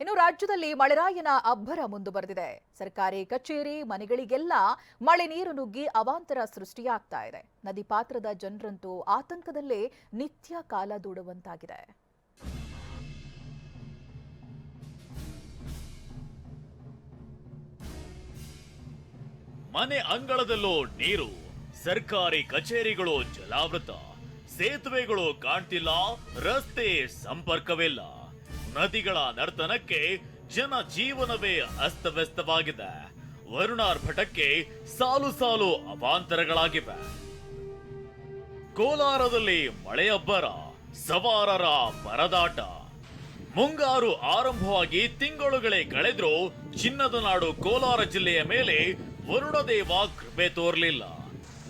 ಇನ್ನು ರಾಜ್ಯದಲ್ಲಿ ಮಳೆರಾಯನ ಅಬ್ಬರ ಮುಂದುವರೆದಿದೆ. ಸರ್ಕಾರಿ ಕಚೇರಿ, ಮನೆಗಳಿಗೆಲ್ಲ ಮಳೆ ನೀರು ನುಗ್ಗಿ ಅವಾಂತರ ಸೃಷ್ಟಿಯಾಗ್ತಾ ಇದೆ. ನದಿ ಪಾತ್ರದ ಜನರಂತೂ ಆತಂಕದಲ್ಲೇ ನಿತ್ಯ ಕಾಲ ದೂಡುವಂತಾಗಿದೆ. ಮನೆ ಅಂಗಳದಲ್ಲೂ ನೀರು, ಸರ್ಕಾರಿ ಕಚೇರಿಗಳು ಜಲಾವೃತ, ಸೇತುವೆಗಳು ಕಾಣ್ತಿಲ್ಲ, ರಸ್ತೆ ಸಂಪರ್ಕವಿಲ್ಲ. ನದಿಗಳ ನರ್ತನಕ್ಕೆ ಜನ ಜೀವನವೇ ಅಸ್ತವ್ಯಸ್ತವಾಗಿದೆ. ವರುಣಾರ್ಭಟಕ್ಕೆ ಸಾಲು ಸಾಲು ಅವಾಂತರಗಳಾಗಿವೆ. ಕೋಲಾರದಲ್ಲಿ ಮಳೆಯಬ್ಬರ, ಸವಾರರ ಪರದಾಟ ಮುಂಗಾರು ಆರಂಭವಾಗಿ ತಿಂಗಳುಗಳೇ ಕಳೆದ್ರೂ ಚಿನ್ನದ ನಾಡು ಕೋಲಾರ ಜಿಲ್ಲೆಯ ಮೇಲೆ ವರುಣದೇವ ಕೃಪೆ ತೋರಲಿಲ್ಲ.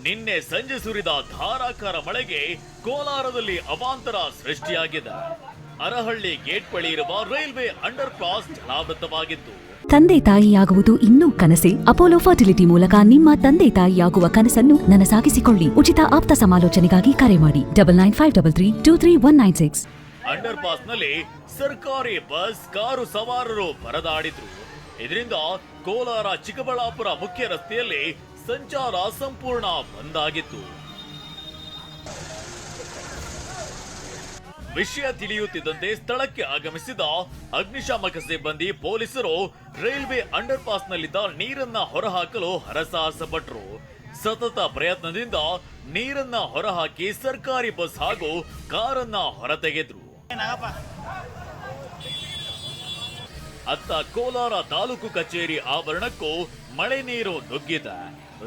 ನಿನ್ನೆ ಸಂಜೆ ಸುರಿದ ಧಾರಾಕಾರ ಮಳೆಗೆ ಕೋಲಾರದಲ್ಲಿ ಅವಾಂತರ ಸೃಷ್ಟಿಯಾಗಿದೆ. ಅರಹಳ್ಳಿ ಗೇಟ್ ಬಳಿ ಇರುವ ರೈಲ್ವೆ ಅಂಡರ್ ಪಾಸ್ ಜಲಾವೃತವಾಗಿತ್ತು ತಂದೆ ತಾಯಿಯಾಗುವುದು ಇನ್ನೂ ಕನಸೆ. ಅಪೋಲೋ ಫರ್ಟಿಲಿಟಿ ಮೂಲಕ ನಿಮ್ಮ ತಂದೆ ತಾಯಿಯಾಗುವ ಕನಸನ್ನು ನನಸಾಗಿಸಿಕೊಳ್ಳಿ. ಉಚಿತ ಆಪ್ತ ಸಮಾಲೋಚನೆಗಾಗಿ ಕರೆ ಮಾಡಿ. Double nine five double three two three one nine six. Under ಪಾಸ್ನಲ್ಲಿ ಸರ್ಕಾರಿ ಬಸ್ ಕಾರು ಸವಾರರು ಪರದಾಡಿದ್ರು ಇದರಿಂದ ಕೋಲಾರ ಚಿಕ್ಕಬಳ್ಳಾಪುರ ಮುಖ್ಯ ರಸ್ತೆಯಲ್ಲಿ ಸಂಚಾರ ಸಂಪೂರ್ಣ ಬಂದಾಗಿತ್ತು ವಿಷಯ ತಿಳಿಯುತ್ತಿದ್ದಂತೆ ಸ್ಥಳಕ್ಕೆ ಆಗಮಿಸಿದ ಅಗ್ನಿಶಾಮಕ ಸಿಬ್ಬಂದಿ ಪೊಲೀಸರು ರೈಲ್ವೆ ಅಂಡರ್ ಪಾಸ್ನಲ್ಲಿದ್ದ ನೀರನ್ನ ಹೊರಹಾಕಲು ಹರಸಾಹಸ ಪಟ್ಟರು ಸತತ ಪ್ರಯತ್ನದಿಂದ ನೀರನ್ನ ಹೊರಹಾಕಿ ಸರ್ಕಾರಿ ಬಸ್ ಹಾಗೂ ಕಾರನ್ನ ಹೊರತೆಗೆದ್ರು. ಅತ್ತ ಕೋಲಾರ ತಾಲೂಕು ಕಚೇರಿ ಆವರಣಕ್ಕೂ ಮಳೆ ನೀರು ನುಗ್ಗಿದೆ.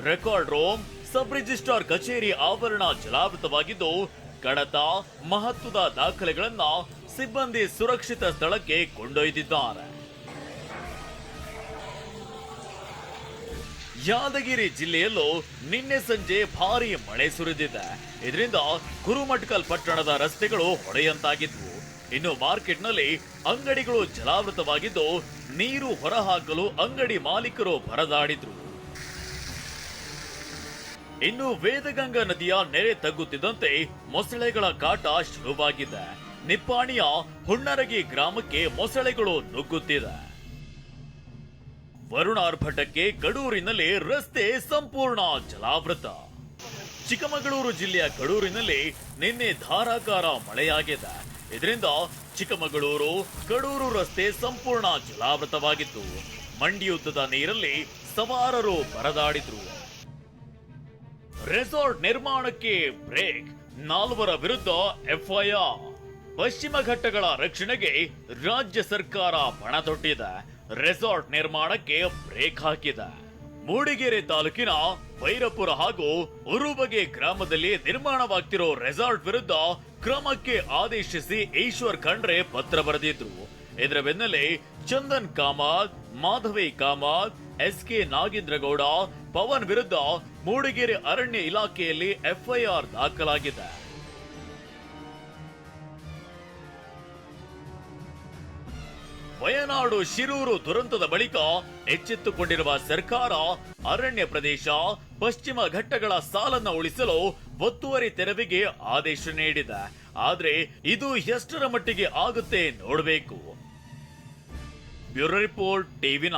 ರೆಕಾರ್ಡ್ ರೂಮ್, ಸಬ್ ರಿಜಿಸ್ಟ್ರಾರ್ ಕಚೇರಿ ಆವರಣ ಜಲಾವೃತವಾಗಿದ್ದು ಕಡತ ಮಹತ್ವದ ದಾಖಲೆಗಳನ್ನ ಸಿಬ್ಬಂದಿ ಸುರಕ್ಷಿತ ಸ್ಥಳಕ್ಕೆ ಕೊಂಡೊಯ್ದಿದ್ದಾರೆ. ಯಾದಗಿರಿ ಜಿಲ್ಲೆಯಲ್ಲೂ ನಿನ್ನೆ ಸಂಜೆ ಭಾರಿ ಮಳೆ ಸುರಿದಿದೆ. ಇದರಿಂದ ಕುರುಮಟ್ಕಲ್ ಪಟ್ಟಣದ ರಸ್ತೆಗಳು ಹೊಡೆಯಂತಾಗಿದ್ವು. ಇನ್ನು ಮಾರ್ಕೆಟ್ನಲ್ಲಿ ಅಂಗಡಿಗಳು ಜಲಾವೃತವಾಗಿದ್ದು ನೀರು ಹೊರಹಾಕಲು ಅಂಗಡಿ ಮಾಲೀಕರು ಪರದಾಡಿದ್ರು ಇನ್ನು ವೇದಗಂಗಾ ನದಿಯ ನೆರೆ ತಗ್ಗುತ್ತಿದ್ದಂತೆ ಮೊಸಳೆಗಳ ಕಾಟ ಶುರುವಾಗಿದೆ. ನಿಪ್ಪಾಣಿಯ ಹುಣ್ಣರಗಿ ಗ್ರಾಮಕ್ಕೆ ಮೊಸಳೆಗಳು ನುಗ್ಗುತ್ತಿದೆ. ವರುಣಾರ್ಭಟಕ್ಕೆ ಕಡೂರಿನಲ್ಲಿ ರಸ್ತೆ ಸಂಪೂರ್ಣ ಜಲಾವೃತ. ಚಿಕ್ಕಮಗಳೂರು ಜಿಲ್ಲೆಯ ಕಡೂರಿನಲ್ಲಿ ನಿನ್ನೆ ಧಾರಾಕಾರ ಮಳೆಯಾಗಿದೆ. ಇದರಿಂದ ಚಿಕ್ಕಮಗಳೂರು, ಕಡೂರು ರಸ್ತೆ ಸಂಪೂರ್ಣ ಜಲಾವೃತವಾಗಿತ್ತು. ಮಂಡಿಯುದ್ದದ ನೀರಲ್ಲಿ ಸವಾರರು ಪರದಾಡಿದ್ರು ರೆಸಾರ್ಟ್ ನಿರ್ಮಾಣಕ್ಕೆ ಬ್ರೇಕ್ ನಾಲ್ವರ ವಿರುದ್ಧ ಎಫ್ಐಆರ್ ಪಶ್ಚಿಮ ಘಟ್ಟಗಳ ರಕ್ಷಣೆಗೆ ರಾಜ್ಯ ಸರ್ಕಾರ ಪಣ ತೊಟ್ಟಿದೆ. ರೆಸಾರ್ಟ್ ನಿರ್ಮಾಣಕ್ಕೆ ಬ್ರೇಕ್ ಹಾಕಿದೆ. ಮೂಡಿಗೆರೆ ತಾಲೂಕಿನ ಭೈರಪುರ ಹಾಗೂ ಉರುಬಗೆ ಗ್ರಾಮದಲ್ಲಿ ನಿರ್ಮಾಣವಾಗ್ತಿರೋ ರೆಸಾರ್ಟ್ ವಿರುದ್ಧ ಕ್ರಮಕ್ಕೆ ಆದೇಶಿಸಿ ಈಶ್ವರ್ ಖಂಡ್ರೆ ಪತ್ರ ಬರೆದಿದ್ರು. ಇದರ ಬೆನ್ನಲ್ಲೇ ಚಂದನ್ ಕಾಮತ್, ಮಾಧವಿ ಕಾಮತ್ ಎಸ್ ಕೆ ನಾಗೇಂದ್ರಗೌಡ ಪವನ್ ವಿರುದ್ಧ ಮೂಡಿಗೆರೆ ಅರಣ್ಯ ಇಲಾಖೆಯಲ್ಲಿ ಎಫ್ಐಆರ್ ದಾಖಲಾಗಿದೆ. ವಯನಾಡು ಶಿರೂರು ದುರಂತದ ಬಳಿಕ ಎಚ್ಚೆತ್ತುಕೊಂಡಿರುವ ಸರ್ಕಾರ ಅರಣ್ಯ ಪ್ರದೇಶ, ಪಶ್ಚಿಮ ಘಟ್ಟಗಳ ಸಾಲನ್ನ ಉಳಿಸಲು ಒತ್ತುವರಿ ತೆರವಿಗೆ ಆದೇಶ ನೀಡಿದೆ. ಆದ್ರೆ ಇದು ಎಷ್ಟರ ಮಟ್ಟಿಗೆ ಆಗುತ್ತೆ ನೋಡಬೇಕು. Bureau report TV